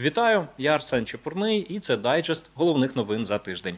Вітаю, я Арсен Чепурний, і це дайджест головних новин за тиждень.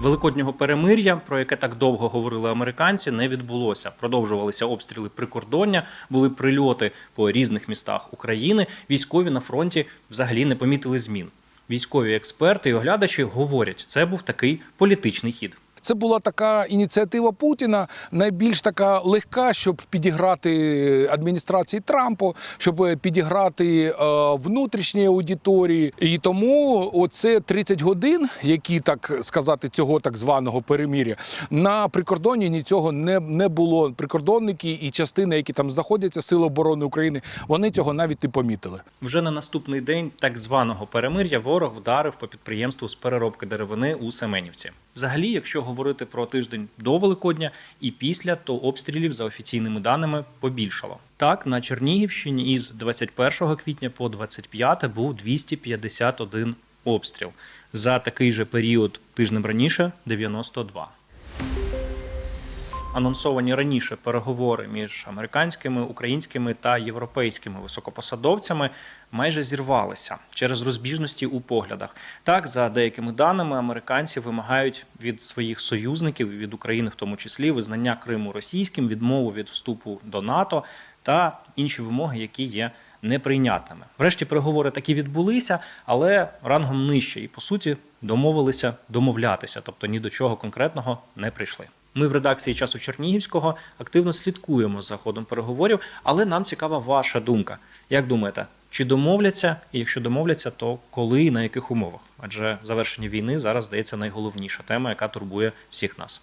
Великоднього перемир'я, про яке так довго говорили американці, не відбулося. Продовжувалися обстріли прикордоння, були прильоти по різних містах України. Військові на фронті взагалі не помітили змін. Військові експерти і оглядачі говорять, це був такий політичний хід. Це була така ініціатива Путіна, найбільш така легка, щоб підіграти адміністрації Трампу, щоб підіграти е, внутрішній аудиторії. І тому оце 30 годин, які так сказати, цього так званого переміря, на прикордонні нічого не, не було. Прикордонники і частини, які там знаходяться, Сили оборони України, вони цього навіть не помітили. Вже на наступний день так званого перемир'я ворог вдарив по підприємству з переробки деревини у Семенівці. Взагалі, якщо говорити про тиждень до Великодня і після, то обстрілів за офіційними даними побільшало. Так, на Чернігівщині із 21 квітня по 25 був 251 обстріл. За такий же період тижнем раніше 92 анонсовані раніше переговори між американськими, українськими та європейськими високопосадовцями майже зірвалися через розбіжності у поглядах. Так, за деякими даними, американці вимагають від своїх союзників, від України в тому числі, визнання Криму російським, відмову від вступу до НАТО та інші вимоги, які є неприйнятними. Врешті переговори такі відбулися, але рангом нижче, і по суті домовилися домовлятися, тобто ні до чого конкретного не прийшли. Ми в редакції часу Чернігівського активно слідкуємо за ходом переговорів, але нам цікава ваша думка. Як думаєте, чи домовляться? І якщо домовляться, то коли і на яких умовах? Адже завершення війни зараз здається найголовніша тема, яка турбує всіх нас.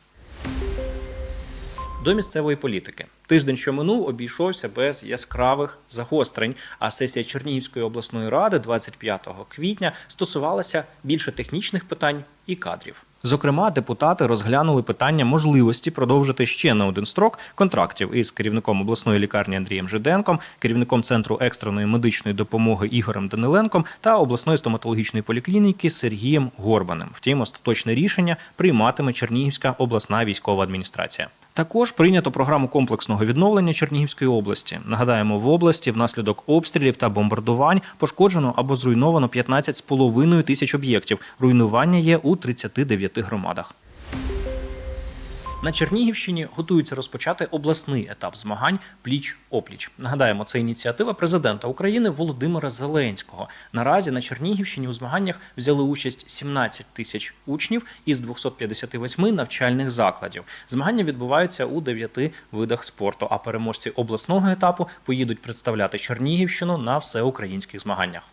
До місцевої політики тиждень, що минув, обійшовся без яскравих загострень. А сесія Чернігівської обласної ради 25 квітня стосувалася більше технічних питань і кадрів. Зокрема, депутати розглянули питання можливості продовжити ще на один строк контрактів із керівником обласної лікарні Андрієм Жиденком, керівником центру екстреної медичної допомоги Ігорем Даниленком та обласної стоматологічної поліклініки Сергієм Горбаним. Втім, остаточне рішення прийматиме Чернігівська обласна військова адміністрація. Також прийнято програму комплексного відновлення Чернігівської області. Нагадаємо, в області внаслідок обстрілів та бомбардувань пошкоджено або зруйновано 15,5 тисяч об'єктів. Руйнування є у 39 громадах. На Чернігівщині готуються розпочати обласний етап змагань пліч опліч. Нагадаємо, це ініціатива президента України Володимира Зеленського. Наразі на Чернігівщині у змаганнях взяли участь 17 тисяч учнів із 258 навчальних закладів. Змагання відбуваються у дев'яти видах спорту. А переможці обласного етапу поїдуть представляти Чернігівщину на всеукраїнських змаганнях.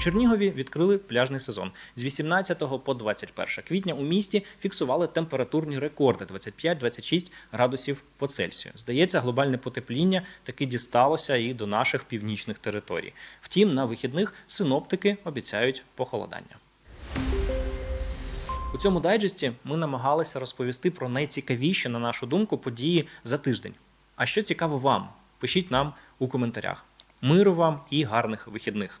Чернігові відкрили пляжний сезон. З 18 по 21 квітня у місті фіксували температурні рекорди 25-26 градусів по Цельсію. Здається, глобальне потепління таки дісталося і до наших північних територій. Втім, на вихідних синоптики обіцяють похолодання. У цьому дайджесті ми намагалися розповісти про найцікавіші, на нашу думку, події за тиждень. А що цікаво вам? Пишіть нам у коментарях. Миру вам і гарних вихідних.